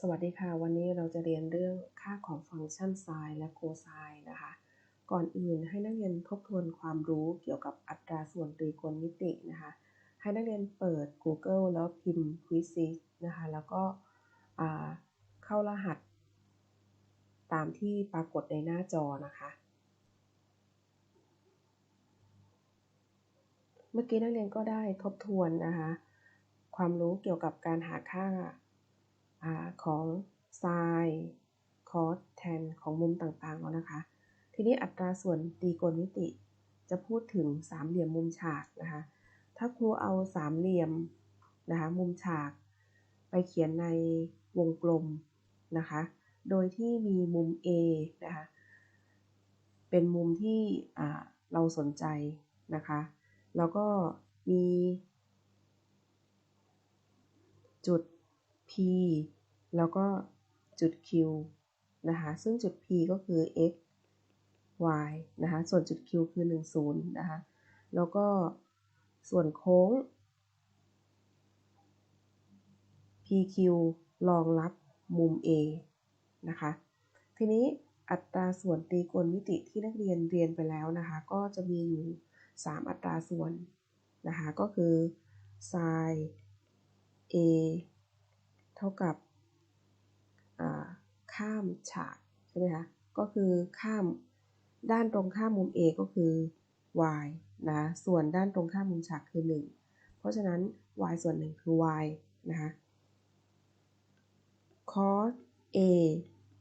สวัสดีค่ะ วันนี้เราจะเรียนเรื่องค่าของฟังก์ชันไซน์และโคไซน์นะคะ ก่อนอื่นให้นักเรียนทบทวนความรู้เกี่ยวกับอัตราส่วนตรีโกณมิตินะคะ ให้นักเรียนเปิด Google แล้วพิมพ์ quiz นะคะ แล้วก็เข้ารหัส ตามที่ปรากฏในหน้าจอนะคะ เมื่อกี้นักเรียนก็ได้ทบทวนนะคะ ความรู้เกี่ยวกับการหาค่า ของไซน์คอสแทนของมุมต่างๆแล้วนะคะ ทีนี้อัตราส่วนตีโกณมิติ จะพูดถึงสามเหลี่ยมมุมฉากนะคะ ถ้าครูเอาสามเหลี่ยมนะคะมุมฉาก ไปเขียนในวงกลมนะคะ โดยที่มีมุม A นะคะเป็นมุมที่เราสนใจนะคะ แล้วก็มีจุด P แล้วก็จุด Q นะคะ ซึ่งจุด P ก็คือ x y นะคะ ส่วนจุด Q คือ 1 0 นะคะ แล้วก็ส่วนโค้ง PQ รองรับมุม A นะคะ ทีนี้อัตราส่วนตีโกณมิติที่นักเรียนเรียนไปแล้วนะคะ ก็จะมีอยู่ 3 อัตราส่วนนะคะ ก็คือ sin A ท่ากับข้ามฉากใช่ไหมคะก็คือข้ามด้านตรงข้ามมุม A ก็คือ y นะส่วนด้านตรงข้ามมุมฉากคือ 1 เพราะฉะนั้น y ส่วน 1 คือ y นะคะ cos A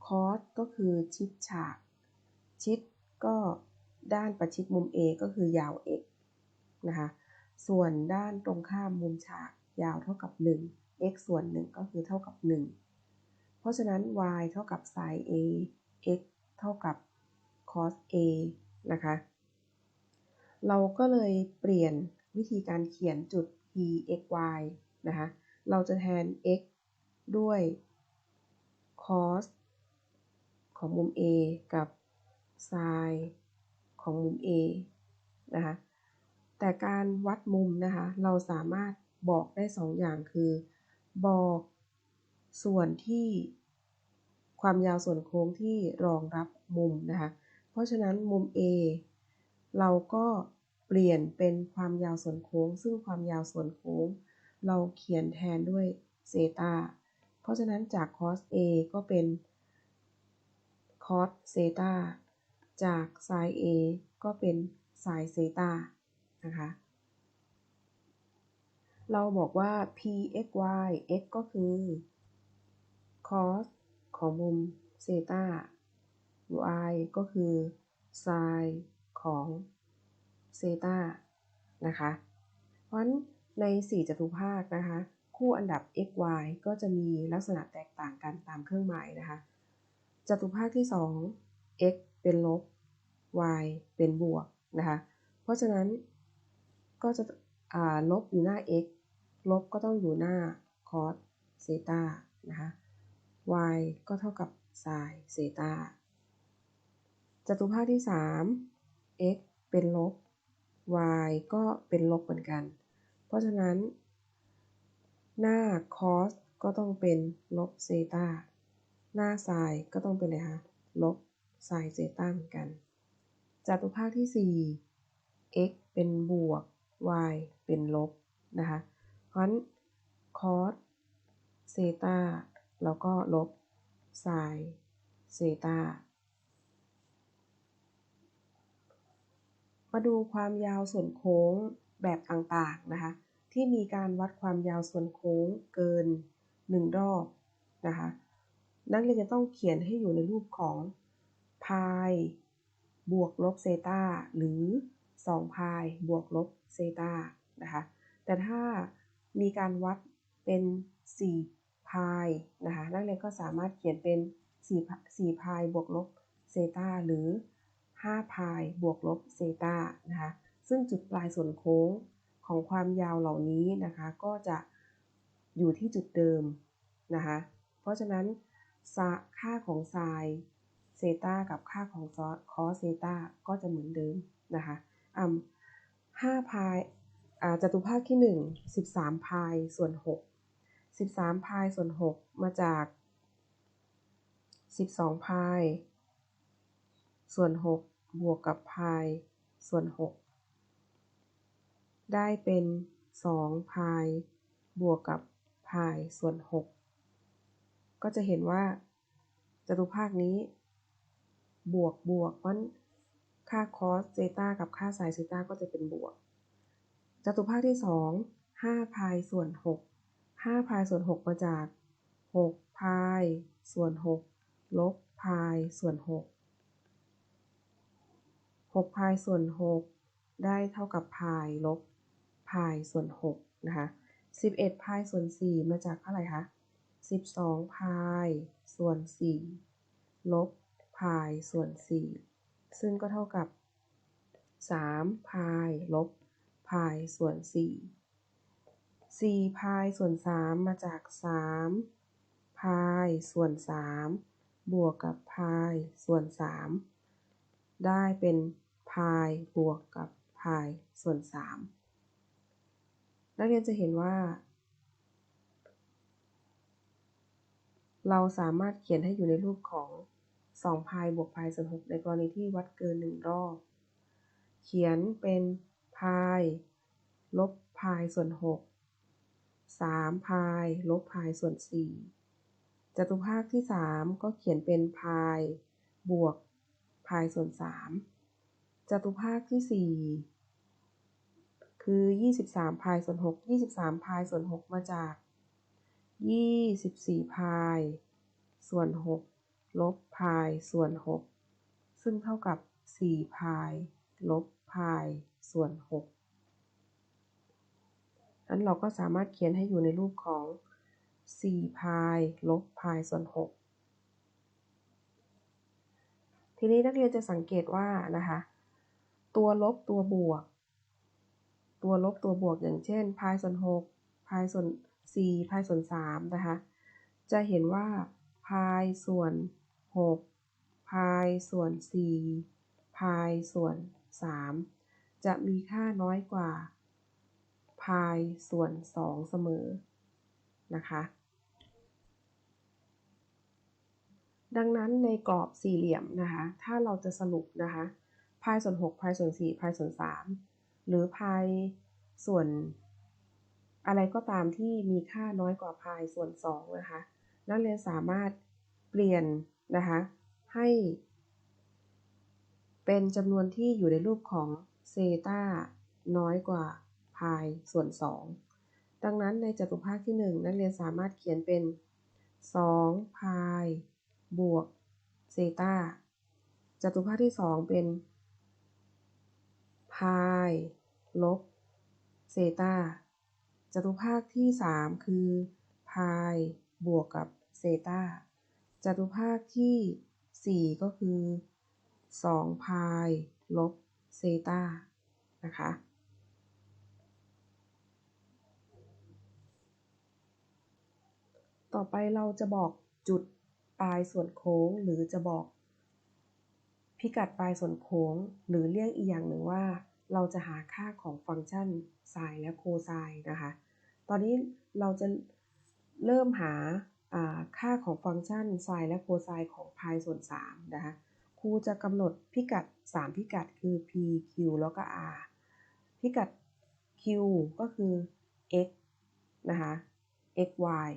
cos ก็คือชิดฉาก ชิดก็ด้านประชิดมุม A ก็คือยาว x นะคะ ส่วนด้านตรงข้ามมุมฉากยาวเท่ากับ 1 x ส่วน 1 ก็คือเท่ากับ 1 เพราะฉะนั้น y เท่ากับ sin a x เท่ากับ cos a นะคะ เราก็เลยเปลี่ยนวิธีการเขียนจุด p x y นะคะ เราจะแทน x ด้วย cos ของมุม a กับ sin ของมุม a นะคะ แต่การวัดมุมนะคะ เราสามารถบอกได้2อย่างคือ บอกส่วนที่ความยาวส่วนโค้งที่รองรับมุมนะคะ เพราะฉะนั้นมุม A เราก็เปลี่ยนเป็นความยาวส่วนโค้ง ซึ่งความยาวส่วนโค้ง เราเขียนแทนด้วยเซตาเพราะฉะนั้นจาก cos A ก็เป็น cos เซตาจาก sin A ก็เป็น sin เซตานะคะ เราบอกว่า pxy x ก็คือ cos ของมุมเซตา y ก็คือ sin ของเซตานะคะ เพราะฉะนั้นใน 4จัตุภาคนะคะ คู่อันดับ x y ก็จะมีลักษณะแตกต่างกันตามเครื่องหมายนะคะ จัตุภาคที่ 2 x เป็นลบ y เป็นบวกนะคะ เพราะฉะนั้นก็จะลบอยู่หน้า x ลบก็ต้องอยู่หน้า cos เซตานะคะ y ก็เท่ากับ sin เซตาจตุภาคที่ 3 x เป็นลบ y ก็เป็นลบเหมือนกัน เพราะฉะนั้น หน้า cos ก็ต้องเป็นลบเซตาหน้า sin ก็ต้องเป็นอะไรคะ ลบ sin เซตาเหมือนกันจตุภาคที่ 4 x เป็นบวก y เป็นลบนะคะ เพราะฉะนั้น cos เซตาแล้วก็ลบไซน์เซตามาดูความยาวส่วนโค้งแบบต่างๆนะคะที่มีการวัดความยาวส่วนโค้งเกิน 1 รอบนะคะนักเรียนจะต้องเขียนให้อยู่ในรูปของพายบวกลบเซตาหรือ2พายบวกลบเซตานะคะแต่ถ้า มีการวัดเป็น4พายนะคะนักเรียนก็สามารถเขียนเป็น4 4พายบวกลบเซตาหรือ 5 พายบวกลบเซตานะคะซึ่งจุดปลายส่วนโค้งของความยาวเหล่านี้นะคะก็จะอยู่ที่จุดเดิมนะคะเพราะฉะนั้นค่าของไซน์เซตากับค่าของคอสเซตาก็จะเหมือนเดิมนะคะอ่า5พาย จตุภาคที่ 1 13พายส่วน 6 13พายส่วน 6 มาจาก 12พายส่วน 6 บวกกับพายส่วน 6 ได้เป็น 2พายบวกกับพายส่วน 6 ก็จะเห็นว่าจตุภาคนี้ บวกบวกเพราะค่าคอสเซตากับค่าไซน์เซตาก็จะเป็นบวก จตุภาคที่2 5พายส่วน6 5พายส่วน6มาจาก6พายส่วน6ลบพายส่วน6 6พายส่วน6ได้เท่ากับพายลบพายส่วน6นะคะ11พายส่วน4มาจากเท่าไหร่คะ12พายส่วน4ลบพายส่วน4ซึ่งก็เท่ากับ3พายลบ พายส่วน4 4พายส่วน3มาจาก3พายส่วน3บวกกับพายส่วน3ได้เป็นพายบวกกับพายส่วน3นักเรียนจะเห็นว่า เราสามารถเขียนให้อยู่ในรูปของ2พายบวกพายส่วน6ในกรณีที่วัดเกิน 1 รอบ เขียนเป็น พาย ลบพายส่วน6 3พาย ลบพายส่วน4จตุภาคที่3ก็เขียนเป็นพาย บวกพายส่วน3จตุภาคที่4คือ 23 พายส่วน 6 23 พายส่วน 6 มาจาก 24 พาย ส่วน 6 ลบพายส่วน 6 ซึ่งเท่ากับ 4 พาย ลบพาย ส่วน6นั้นเราก็สามารถเขียนให้อยู่ในรูปของ 4 พายลบพายส่วน 6 ทีนี้นักเรียนจะสังเกตว่านะคะ ตัวลบตัวบวก ตัวลบตัวบวกอย่างเช่นพายส่วน 6 พายส่วน 4 พายส่วน 3 นะคะ จะเห็นว่าพายส่วน 6 พายส่วน 4 พายส่วน 3 จะมีค่าน้อยกว่าพายส่วน 2 เสมอนะคะ ดังนั้นในกรอบสี่เหลี่ยมนะคะ ถ้าเราจะสรุปนะคะพายส่วน6พายส่วน4พายส่วน 3 หรือพายส่วนอะไรก็ตามที่มีค่าน้อยกว่าพายส่วน2นะคะ นักเรียนสามารถเปลี่ยนนะคะให้ เป็นจำนวนที่อยู่ในรูปของเซตาน้อยกว่าพายส่วน 2 ดังนั้นในจตุภาคที่ 1 นักเรียนสามารถเขียนเป็น 2 พายบวกเซตาจตุภาคที่ 2 เป็น พายลบเซตาจตุภาคที่ 3 คือ พายบวกกับเซตาจตุภาคที่ 4 ก็คือ 2 พายลบเซตานะคะต่อไปเราจะบอกจุดปลายส่วนโค้งหรือจะบอก พิกัดปลายส่วนโค้ง หรือเรียกอีกอย่างหนึ่งว่า เราจะหาค่าของฟังก์ชันไซน์และโคไซน์นะคะ ตอนนี้เราจะเริ่มหาค่าของฟังก์ชันไซน์และโคไซน์ของพายส่วน3นะคะ ครูจะกำหนดพิกัด 3 พิกัดคือ p q แล้วก็ r พิกัด q ก็คือ x นะคะ x y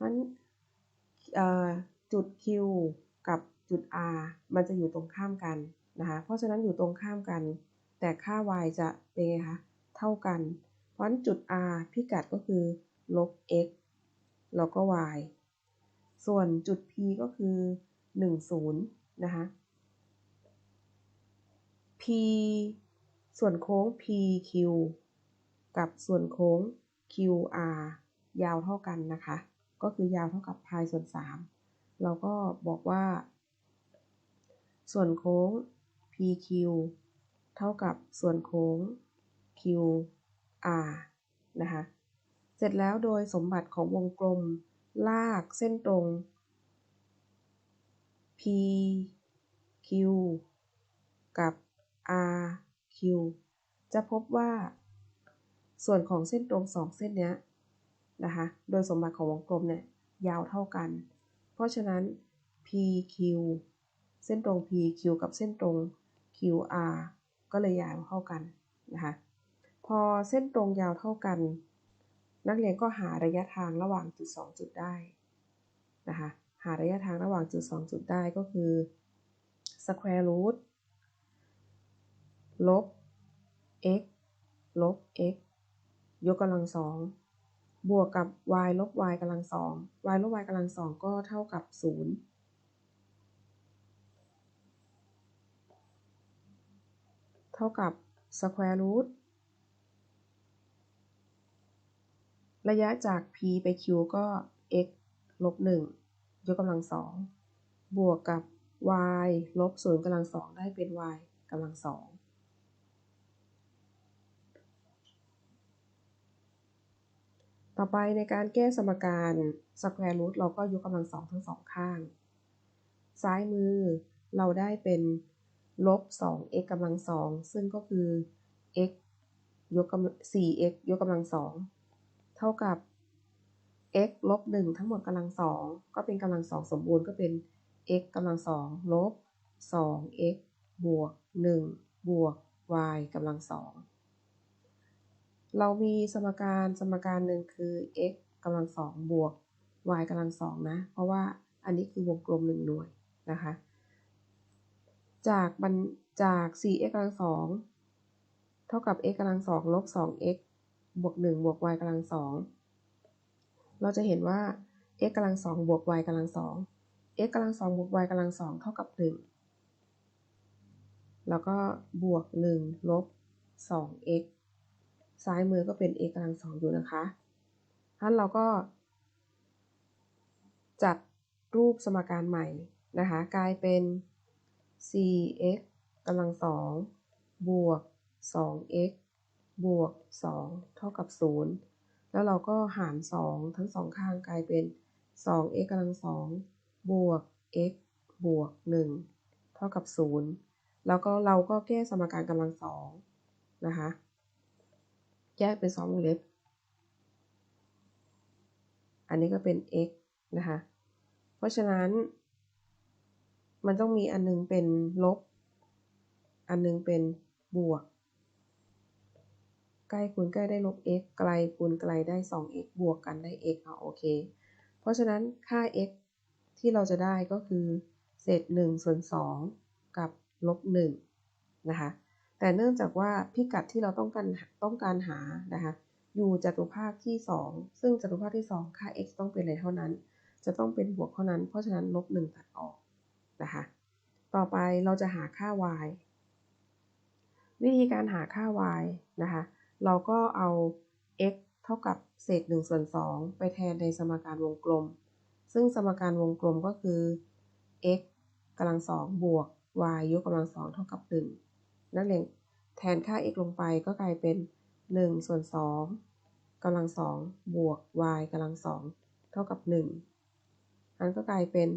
นั้นจุด Q กับจุด R มันจะอยู่ตรงข้ามกันนะคะ เพราะฉะนั้นอยู่ตรงข้ามกัน แต่ค่า y จะเป็นไงคะ เท่ากัน เพราะฉะนั้นจุด R พิกัดก็คือลบ x แล้วก็ y ส่วนจุด P ก็คือ 10 นะคะ P ส่วนโค้ง PQ กับส่วนโค้ง QR ยาวเท่ากันนะคะ ก็คือยาวเท่ากับพายส่วน 3 เราก็บอกว่า ส่วนโค้ง PQ เท่ากับส่วนโค้ง QR นะคะ เสร็จแล้วโดยสมบัติของวงกลมลากเส้นตรง PQ กับ RQ จะพบว่า ส่วนของเส้นตรงสองเส้นนี้นะคะ โดยสมบัติของวงกลมเนี่ยยาวเท่ากัน เพราะฉะนั้น PQ เส้นตรง PQ กับเส้นตรง QR ก็เลยยาวเท่ากันนะคะ พอเส้นตรงยาวเท่ากัน นักเรียนก็หาระยะทางระหว่างจุด 2 จุดได้นะคะ หาระยะทางระหว่างจุด 2 จุดได้ก็คือ square root ลบ x ลบ x ยกกำลังสองบวกกับ y ลบ y กำลังสอง y ลบ y กำลังสองก็เท่ากับ 0เท่ากับ square root ระยะจาก p ไป q ก็ x ลบ1 ยกกำลังสองบวกกับ y ลบ0กำลังสองได้เป็น y กำลังสองต่อไปในการแก้สมการ square root เราก็ยกกำลังสองทั้งสองข้าง ซ้ายมือเราได้เป็นลบ 2x กำลังสองซึ่งก็คือ x ยกกำลัง 4x ยกกำลังสองเท่ากับ x ลบ1ทั้งหมดกำลังสองก็เป็นกำลังสองสมบูรณ์ก็เป็น x กำลังสองลบ 2x บวก 1 บวก y กำลังสองเรามีสมการสมการหนึ่งคือ x กำลังสองบวก y กำลังสองนะ เพราะว่าอันนี้คือวงกลมหนึ่งหน่วยนะคะ จากบันจาก 4x กำลังสองเท่ากับ x กำลังสองลบ 2x บวก 1 บวก y กำลังสอง เราจะเห็นว่า x กำลังสองบวก y กำลังสอง x กำลังสองบวก y กำลังสองเท่ากับ1แล้วก็บวก1ลบ 2x ซ้ายมือก็เป็น x กำลังสองอยู่นะคะท่านเราก็ จัดรูปสมการใหม่นะคะ กลายเป็น 4x กำลังสองบวก 2x บวก 2 เท่ากับ 0 แล้วเราก็หาร 2 ทั้งสองข้างกลายเป็น 2x กำลังสองบวก x บวก 1 เท่ากับ 0 แล้วก็เราก็แก้สมการกำลังสองนะคะ แยกเป็น 2 วงเล็บ อันนี้ก็เป็น x นะคะ เพราะฉะนั้น มันต้องมีอันนึงเป็นลบ อันนึงเป็นบวก ใกล้คูณใกล้ได้ลบ x ไกลคูณไกลได้ 2x บวกกันได้ x เอาโอเค เพราะฉะนั้นค่า x ที่เราจะได้ก็คือ เศษ1ส่วน2กับลบ1นะคะ แต่เนื่องจากว่าพิกัดที่เราต้องการต้องการหานะคะ อยู่จัตุภาคที่ 2 ซึ่งจัตุภาคที่ 2 ค่า x ต้องเป็นอะไรเท่านั้น จะต้องเป็นบวกเท่านั้น เพราะฉะนั้นลบ1ตัดออกนะคะ ต่อไปเราจะหาค่า y วิธีการหาค่า y นะคะ เราก็เอา x เท่ากับเศษ1ส่วน2ไปแทนในสมการวงกลม ซึ่งสมการวงกลมก็คือ x กำลังสองบวก y ยกกำลังสองเท่ากับ 1 นั่นเองแทนค่า x ลงไปก็กลายเป็น 1 ส่วน2กำลังสองบวก y กำลังสองเท่ากับ1อันก็กลายเป็น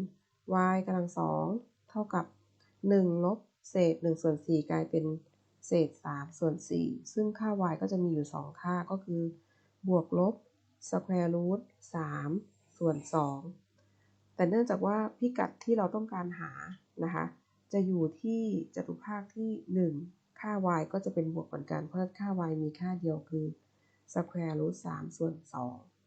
y กำลังสองเท่ากับ 1 ลบเศษ1ส่วน4กลายเป็น เศษ3ส่วน4ซึ่งค่า y ก็จะมีอยู่ 2 ค่าก็คือบวกลบ square root 3ส่วน 2 แต่เนื่องจากว่าพิกัดที่เราต้องการหานะคะ จะอยู่ที่จตุภาคที่ 1 ค่า y ก็จะเป็นบวกเหมือนกันเพราะค่า y มีค่าเดียวคือ square root 3ส่วน 2